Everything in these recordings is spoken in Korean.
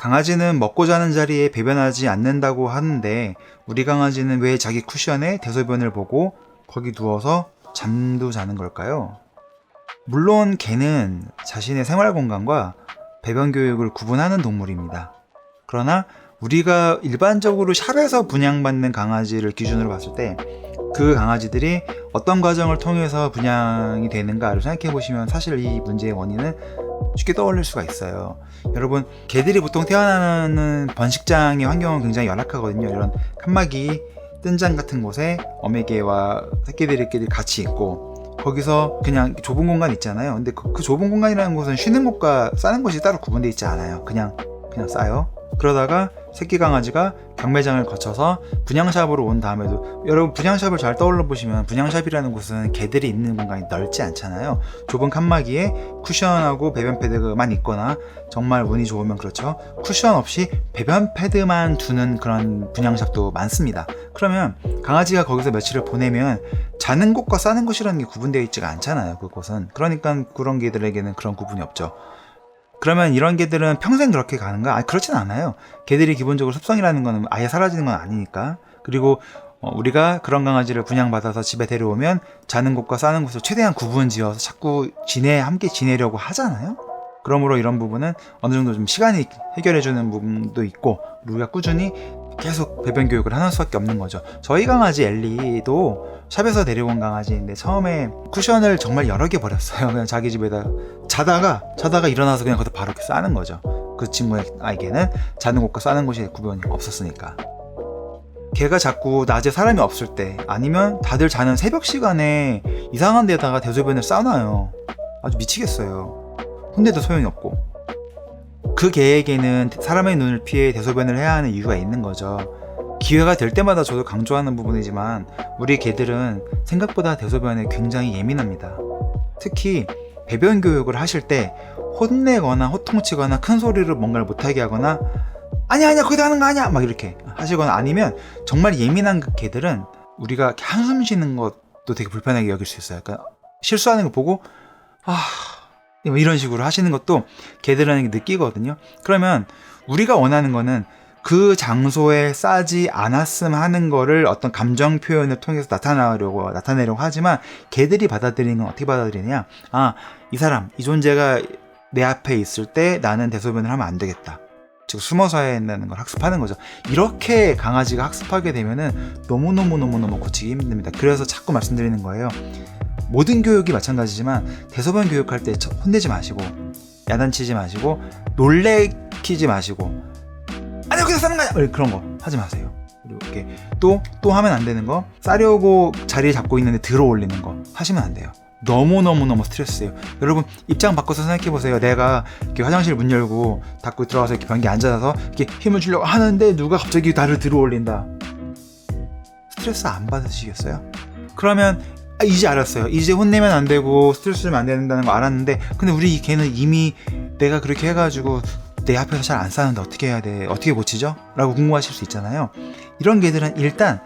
강아지는 먹고 자는 자리에 배변하지 않는다고 하는데 우리 강아지는 왜 자기 쿠션에 대소변을 보고 거기 누워서 잠도 자는 걸까요? 물론 개는 자신의 생활 공간과 배변 교육을 구분하는 동물입니다. 그러나 우리가 일반적으로 샵에서 분양받는 강아지를 기준으로 봤을 때 그 강아지들이 어떤 과정을 통해서 분양이 되는가를 생각해 보시면 사실 이 문제의 원인은 쉽게 떠올릴 수가 있어요. 여러분, 개들이 보통 태어나는 번식장의 환경은 굉장히 열악하거든요. 이런 칸막이, 뜬장 같은 곳에 어메개와 새끼들끼리 같이 있고 거기서 그냥 좁은 공간 있잖아요. 근데 그, 그 좁은 공간이라는 곳은 쉬는 곳과 싸는 곳이 따로 구분되어 있지 않아요. 그냥 그냥 싸요. 그러다가 새끼 강아지가 경매장을 거쳐서 분양샵으로 온 다음에도 여러분 분양샵을 잘 떠올려 보시면 분양샵이라는 곳은 개들이 있는 공간이 넓지 않잖아요. 좁은 칸막이에 쿠션하고 배변 패드만 있거나 정말 운이 좋으면 그렇죠. 쿠션 없이 배변 패드만 두는 그런 분양샵도 많습니다. 그러면 강아지가 거기서 며칠을 보내면 자는 곳과 싸는 곳이라는 게 구분되어 있지가 않잖아요. 그곳은. 그러니까 그런 개들에게는 그런 구분이 없죠. 그러면 이런 개들은 평생 그렇게 가는가? 아니, 그렇진 않아요. 개들이 기본적으로 습성이라는 거는 아예 사라지는 건 아니니까. 그리고 어, 우리가 그런 강아지를 분양받아서 집에 데려오면 자는 곳과 싸는 곳을 최대한 구분 지어서 자꾸 지내, 함께 지내려고 하잖아요? 그러므로 이런 부분은 어느 정도 좀 시간이 해결해주는 부분도 있고, 우리가 꾸준히 계속 배변 교육을 하는 수밖에 없는 거죠. 저희 강아지 엘리도 샵에서 데려온 강아지인데 처음에 쿠션을 정말 여러 개 버렸어요. 그냥 자기 집에다 자다가 자다가 일어나서 그냥 거기다 바로 이렇게 싸는 거죠. 그 친구에게는 자는 곳과 싸는 곳이 구분이 없었으니까. 걔가 자꾸 낮에 사람이 없을 때 아니면 다들 자는 새벽 시간에 이상한 데다가 대소변을 싸놔요. 아주 미치겠어요. 혼내도 소용이 없고. 그 개에게는 사람의 눈을 피해 대소변을 해야 하는 이유가 있는 거죠. 기회가 될 때마다 저도 강조하는 부분이지만 우리 개들은 생각보다 대소변에 굉장히 예민합니다. 특히 배변 교육을 하실 때 혼내거나 호통치거나 큰 소리로 뭔가를 못하게 하거나 아니야 아니야 거기다 하는 거 아니야 막 이렇게 하시거나 아니면 정말 예민한 그 개들은 우리가 한숨 쉬는 것도 되게 불편하게 여길 수 있어요. 그러니까 실수하는 거 보고 아뭐 이런 식으로 하시는 것도 개들은 느끼거든요. 그러면 우리가 원하는 거는 그 장소에 싸지 않았음 하는 거를 어떤 감정 표현을 통해서 나타나려고 나타내려고 하지만 개들이 받아들이는 건 어떻게 받아들이냐? 아, 이 사람, 이 존재가 내 앞에 있을 때 나는 대소변을 하면 안 되겠다. 즉 숨어서 해야 한다는 걸 학습하는 거죠. 이렇게 강아지가 학습하게 되면은 너무너무너무너무 고치기 힘듭니다. 그래서 자꾸 말씀드리는 거예요. 모든 교육이 마찬가지지만 대소변 교육할 때 혼내지 마시고 야단치지 마시고 놀래키지 마시고 아니 여기서 싸는 거야? 그런 거 하지 마세요. 그리고 이렇게 또또 하면 안 되는 거 싸려고 자리 잡고 있는데 들어 올리는 거 하시면 안 돼요. 너무너무너무 스트레스예요. 여러분 입장 바꿔서 생각해 보세요. 내가 이렇게 화장실 문 열고 닫고 들어가서 이렇게 변기에 앉아서 이렇게 힘을 주려고 하는데 누가 갑자기 나를 들어 올린다. 스트레스 안 받으시겠어요? 그러면 아, 이제 알았어요. 이제 혼내면 안 되고 스트레스 주면 안 된다는 거 알았는데 근데 우리 이 개는 이미 내가 그렇게 해가지고 내 앞에서 잘 안 싸는데 어떻게 해야 돼? 어떻게 고치죠? 라고 궁금하실 수 있잖아요. 이런 개들은 일단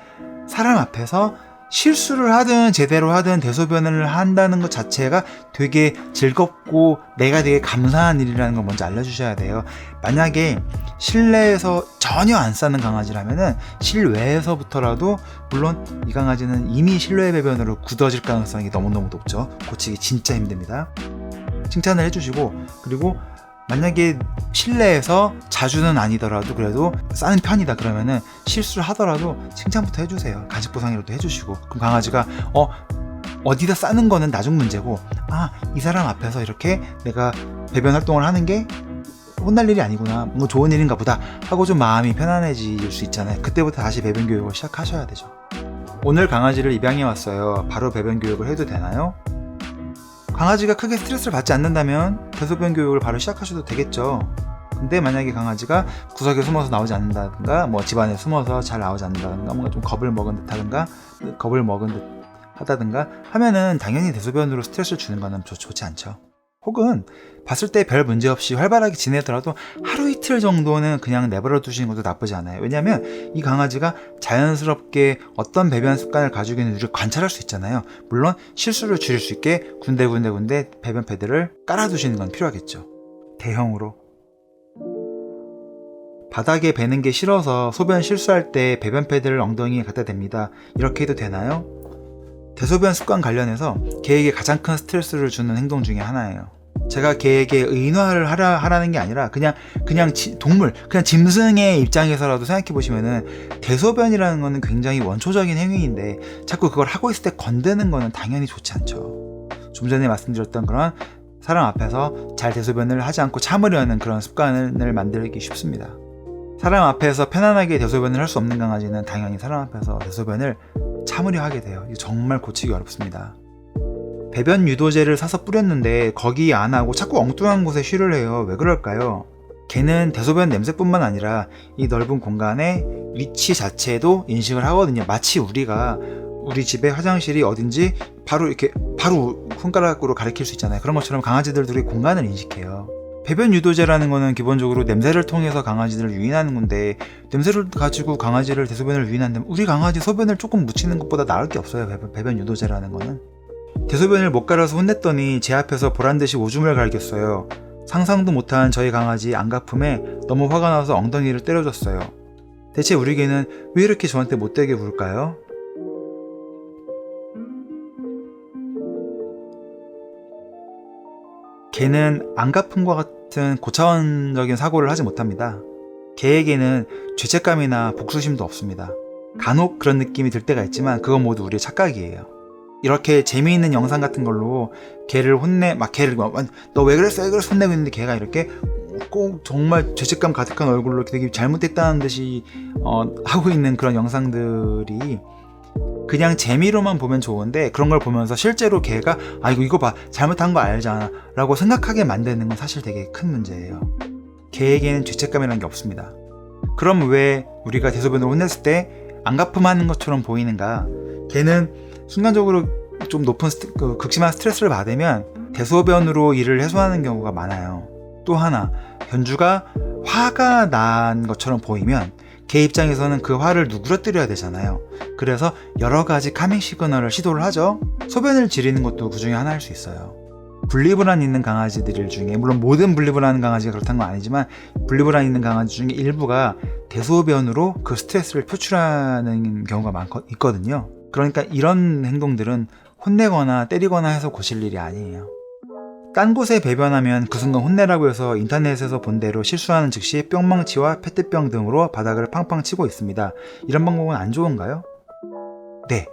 사람 앞에서 실수를 하든 제대로 하든 대소변을 한다는 것 자체가 되게 즐겁고 내가 되게 감사한 일이라는 걸 먼저 알려주셔야 돼요. 만약에 실내에서 전혀 안 싸는 강아지라면은 실외에서부터라도 물론 이 강아지는 이미 실외 배변으로 굳어질 가능성이 너무너무 높죠. 고치기 진짜 힘듭니다. 칭찬을 해주시고 그리고 만약에 실내에서 자주는 아니더라도 그래도 싸는 편이다 그러면은 실수를 하더라도 칭찬부터 해주세요. 간식 보상이라도 해주시고 그럼 강아지가 어 어디다 싸는 거는 나중 문제고 아 이 사람 앞에서 이렇게 내가 배변 활동을 하는 게 혼날 일이 아니구나 뭐 좋은 일인가 보다 하고 좀 마음이 편안해질 수 있잖아요. 그때부터 다시 배변 교육을 시작하셔야 되죠. 오늘 강아지를 입양해 왔어요. 바로 배변 교육을 해도 되나요? 강아지가 크게 스트레스를 받지 않는다면 대소변 교육을 바로 시작하셔도 되겠죠. 근데 만약에 강아지가 구석에 숨어서 나오지 않는다든가 뭐 집안에 숨어서 잘 나오지 않는다든가 뭔가 좀 겁을 먹은 듯하든가 겁을 먹은 듯 하다든가 하면은 당연히 대소변으로 스트레스를 주는 거는 좋, 좋지 않죠. 혹은 봤을 때 별 문제 없이 활발하게 지내더라도 하루 이틀 정도는 그냥 내버려 두시는 것도 나쁘지 않아요. 왜냐하면 이 강아지가 자연스럽게 어떤 배변 습관을 가지고 있는지를 관찰할 수 있잖아요. 물론 실수를 줄일 수 있게 군데군데군데 배변 패드를 깔아두시는 건 필요하겠죠. 대형으로. 바닥에 베는 게 싫어서 소변 실수할 때 배변 패드를 엉덩이에 갖다 댑니다. 이렇게 해도 되나요? 대소변 습관 관련해서 개에게 가장 큰 스트레스를 주는 행동 중에 하나예요. 제가 개에게 의인화를 하라, 하라는 게 아니라 그냥 그냥 지- 동물 그냥 짐승의 입장에서라도 생각해 보시면은 대소변이라는 거는 굉장히 원초적인 행위인데 자꾸 그걸 하고 있을 때 건드는 거는 당연히 좋지 않죠. 좀 전에 말씀드렸던 그런 사람 앞에서 잘 대소변을 하지 않고 참으려는 그런 습관을 만들기 쉽습니다. 사람 앞에서 편안하게 대소변을 할 수 없는 강아지는 당연히 사람 앞에서 대소변을 참으려 하게 돼요. 정말 고치기 어렵습니다. 배변 유도제를 사서 뿌렸는데 거기 안 하고 자꾸 엉뚱한 곳에 쉬를 해요. 왜 그럴까요? 개는 대소변 냄새뿐만 아니라 이 넓은 공간의 위치 자체도 인식을 하거든요. 마치 우리가 우리 집에 화장실이 어딘지 바로 이렇게 바로 손가락으로 가리킬 수 있잖아요. 그런 것처럼 강아지들도 이 공간을 인식해요. 배변 유도제라는 거는 기본적으로 냄새를 통해서 강아지들을 유인하는 건데 냄새를 가지고 강아지를 대소변을 유인한다면 우리 강아지 소변을 조금 묻히는 것보다 나을 게 없어요. 배변, 유도제라는 거는. 대소변을 못 갈아서 혼냈더니 제 앞에서 보란듯이 오줌을 갈겼어요. 상상도 못한 저희 강아지 안가품에 너무 화가 나서 엉덩이를 때려줬어요. 대체 우리 개는 왜 이렇게 저한테 못되게 굴까요? 개는 안가품과 같은 고차원적인 사고를 하지 못합니다. 개에게는 죄책감이나 복수심도 없습니다. 간혹 그런 느낌이 들 때가 있지만 그건 모두 우리의 착각이에요. 이렇게 재미있는 영상 같은 걸로 개를 혼내 막 개를 너 왜 그랬어 왜 그랬어 혼내고 있는데 개가 이렇게 꼭 정말 죄책감 가득한 얼굴로 되게 잘못했다는 듯이 어, 하고 있는 그런 영상들이 그냥 재미로만 보면 좋은데 그런 걸 보면서 실제로 개가 아 이거 이거 봐. 잘못한 거 알잖아? 라고 생각하게 만드는 건 사실 되게 큰 문제예요. 개에게는 죄책감이라는 게 없습니다. 그럼 왜 우리가 대소변을 혼냈을 때 안가품하는 것처럼 보이는가? 개는 순간적으로 좀 높은 스트, 그 극심한 스트레스를 받으면 대소변으로 이를 해소하는 경우가 많아요. 또 하나 견주가 화가 난 것처럼 보이면 개 입장에서는 그 화를 누그러뜨려야 되잖아요. 그래서 여러 가지 카밍 시그널을 시도를 하죠. 소변을 지리는 것도 그 중에 하나일 수 있어요. 분리불안 있는 강아지들 중에 물론 모든 분리불안 강아지가 그렇다는 건 아니지만 분리불안 있는 강아지 중에 일부가 대소변으로 그 스트레스를 표출하는 경우가 많거 있거든요. 그러니까 이런 행동들은 혼내거나 때리거나 해서 고칠 일이 아니에요. 딴 곳에 배변하면 그 순간 혼내라고 해서 인터넷에서 본 대로 실수하는 즉시 뿅망치와 페트병 등으로 바닥을 팡팡 치고 있습니다. 이런 방법은 안 좋은가요? 네.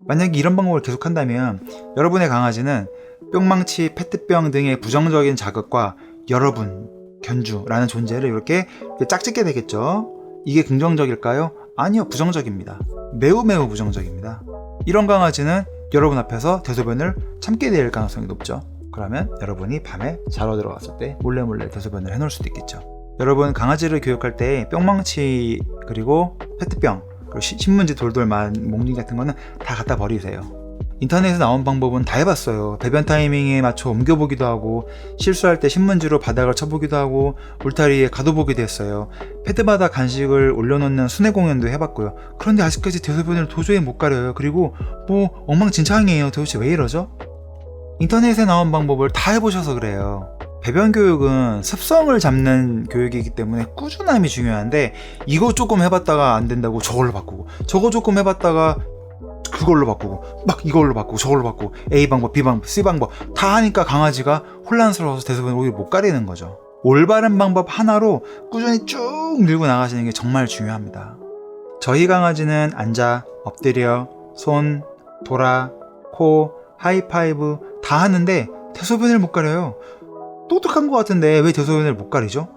만약에 이런 방법을 계속한다면 여러분의 강아지는 뿅망치, 페트병 등의 부정적인 자극과 여러분, 견주라는 존재를 이렇게 짝짓게 되겠죠. 이게 긍정적일까요? 아니요, 부정적입니다. 매우 매우 부정적입니다. 이런 강아지는 여러분 앞에서 대소변을 참게 될 가능성이 높죠. 그러면 여러분이 밤에 자러 들어갔을 때 몰래 몰래 대소변을 해놓을 수도 있겠죠. 여러분 강아지를 교육할 때 뿅망치 그리고 페트병 그리고 시- 신문지 돌돌 만 몽둥이 같은 거는 다 갖다 버리세요. 인터넷에 나온 방법은 다 해봤어요. 배변 타이밍에 맞춰 옮겨보기도 하고 실수할 때 신문지로 바닥을 쳐보기도 하고 울타리에 가둬보기도 했어요. 패드바닥 간식을 올려놓는 순회 공연도 해봤고요. 그런데 아직까지 대소변을 도저히 못 가려요. 그리고 뭐 엉망진창이에요. 도대체 왜 이러죠? 인터넷에 나온 방법을 다 해보셔서 그래요. 배변 교육은 습성을 잡는 교육이기 때문에 꾸준함이 중요한데 이거 조금 해봤다가 안 된다고 저걸로 바꾸고 저거 조금 해봤다가 그걸로 바꾸고 막 이걸로 바꾸고 저걸로 바꾸고 A 방법, B 방법, C 방법 다 하니까 강아지가 혼란스러워서 대소변을 오히려 못 가리는 거죠. 올바른 방법 하나로 꾸준히 쭉 밀고 나가시는 게 정말 중요합니다. 저희 강아지는 앉아, 엎드려, 손, 돌아, 코, 하이파이브 다 하는데 대소변을 못 가려요. 똑똑한 것 같은데 왜 대소변을 못 가리죠?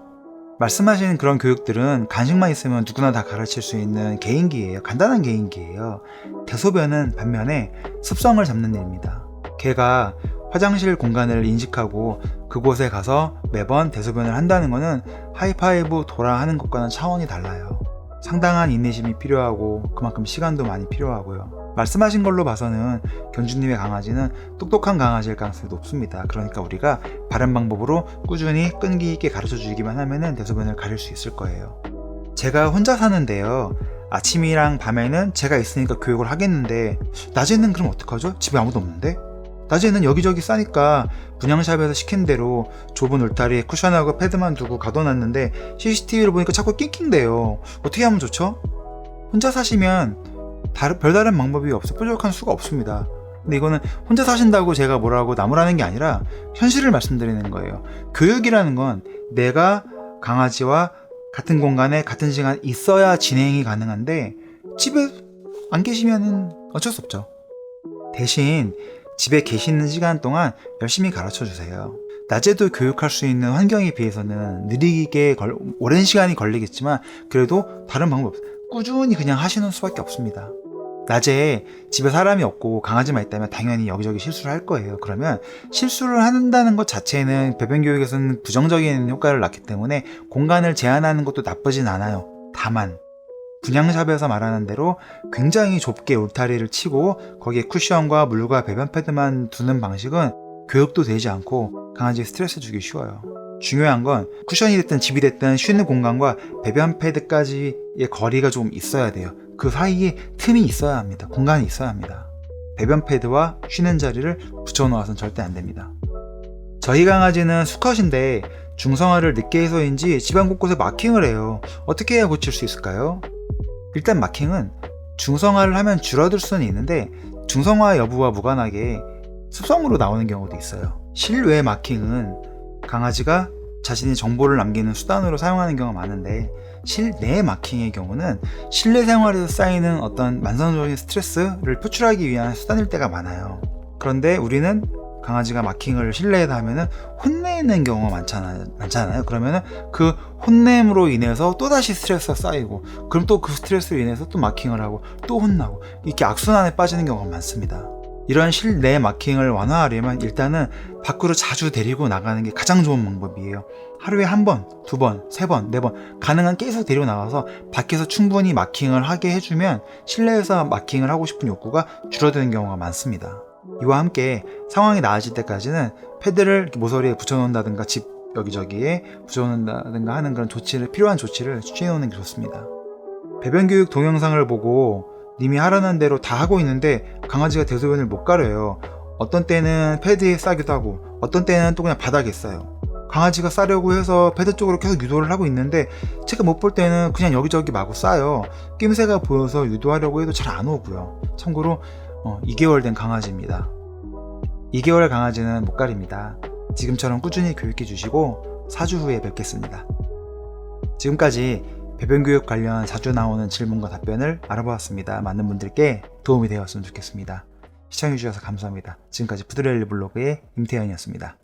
말씀하시는 그런 교육들은 간식만 있으면 누구나 다 가르칠 수 있는 개인기예요. 간단한 개인기예요. 대소변은 반면에 습성을 잡는 일입니다. 개가 화장실 공간을 인식하고 그곳에 가서 매번 대소변을 한다는 것은 하이파이브 돌아 하는 것과는 차원이 달라요. 상당한 인내심이 필요하고 그만큼 시간도 많이 필요하고요. 말씀하신 걸로 봐서는 견주님의 강아지는 똑똑한 강아지일 가능성이 높습니다. 그러니까 우리가 바른 방법으로 꾸준히 끈기 있게 가르쳐 주기만 하면은 대소변을 가릴 수 있을 거예요. 제가 혼자 사는데요. 아침이랑 밤에는 제가 있으니까 교육을 하겠는데 낮에는 그럼 어떡하죠? 집에 아무도 없는데? 낮에는 여기저기 싸니까 분양샵에서 시킨 대로 좁은 울타리에 쿠션하고 패드만 두고 가둬놨는데 CCTV를 보니까 자꾸 낑낑대요. 어떻게 하면 좋죠? 혼자 사시면 다른, 별다른 방법이 없어 뾰족한 수가 없습니다. 근데 이거는 혼자 사신다고 제가 뭐라고 나무라는 게 아니라 현실을 말씀드리는 거예요. 교육이라는 건 내가 강아지와 같은 공간에 같은 시간 있어야 진행이 가능한데 집에 안 계시면은 어쩔 수 없죠. 대신 집에 계시는 시간 동안 열심히 가르쳐 주세요. 낮에도 교육할 수 있는 환경에 비해서는 느리게 걸, 오랜 시간이 걸리겠지만 그래도 다른 방법. 꾸준히 그냥 하시는 수밖에 없습니다. 낮에 집에 사람이 없고 강아지만 있다면 당연히 여기저기 실수를 할 거예요. 그러면 실수를 한다는 것 자체는 배변 교육에서는 부정적인 효과를 낳기 때문에 공간을 제한하는 것도 나쁘진 않아요. 다만 분양샵에서 말하는 대로 굉장히 좁게 울타리를 치고 거기에 쿠션과 물과 배변 패드만 두는 방식은 교육도 되지 않고 강아지에 스트레스 주기 쉬워요. 중요한 건 쿠션이 됐든 집이 됐든 쉬는 공간과 배변 패드까지의 거리가 좀 있어야 돼요. 그 사이에 틈이 있어야 합니다. 공간이 있어야 합니다. 배변 패드와 쉬는 자리를 붙여놓아서는 절대 안 됩니다. 저희 강아지는 수컷인데 중성화를 늦게 해서인지 집안 곳곳에 마킹을 해요. 어떻게 해야 고칠 수 있을까요? 일단 마킹은 중성화를 하면 줄어들 수는 있는데 중성화 여부와 무관하게 습성으로 나오는 경우도 있어요. 실외 마킹은 강아지가 자신의 정보를 남기는 수단으로 사용하는 경우가 많은데 실내 마킹의 경우는 실내 생활에서 쌓이는 어떤 만성적인 스트레스를 표출하기 위한 수단일 때가 많아요. 그런데 우리는 강아지가 마킹을 실내에다 하면은 혼내는 경우가 많잖아요. 많잖아요. 그러면은 그 혼냄으로 인해서 또다시 스트레스가 쌓이고, 그럼 또 그 스트레스로 인해서 또 마킹을 하고, 또 혼나고, 이렇게 악순환에 빠지는 경우가 많습니다. 이런 실내 마킹을 완화하려면 일단은 밖으로 자주 데리고 나가는 게 가장 좋은 방법이에요. 하루에 한 번, 두 번, 세 번, 네 번, 가능한 계속 데리고 나가서 밖에서 충분히 마킹을 하게 해주면 실내에서 마킹을 하고 싶은 욕구가 줄어드는 경우가 많습니다. 이와 함께 상황이 나아질 때까지는 패드를 모서리에 붙여놓는다든가 집 여기저기에 붙여놓는다든가 하는 그런 조치를 필요한 조치를 취해 놓는 게 좋습니다. 배변 교육 동영상을 보고 님이 하라는 대로 다 하고 있는데 강아지가 대소변을 못 가려요. 어떤 때는 패드에 싸기도 하고 어떤 때는 또 그냥 바닥에 싸요. 강아지가 싸려고 해서 패드 쪽으로 계속 유도를 하고 있는데 제가 못 볼 때는 그냥 여기저기 마구 싸요. 낌새가 보여서 유도하려고 해도 잘 안 오고요. 참고로 어, 2개월 된 강아지입니다. 2개월 강아지는 못 가립니다. 지금처럼 꾸준히 교육해 주시고 4주 후에 뵙겠습니다. 지금까지 배변 교육 관련 자주 나오는 질문과 답변을 알아보았습니다. 많은 분들께 도움이 되었으면 좋겠습니다. 시청해 주셔서 감사합니다. 지금까지 푸드렐리 블로그의 임태현이었습니다.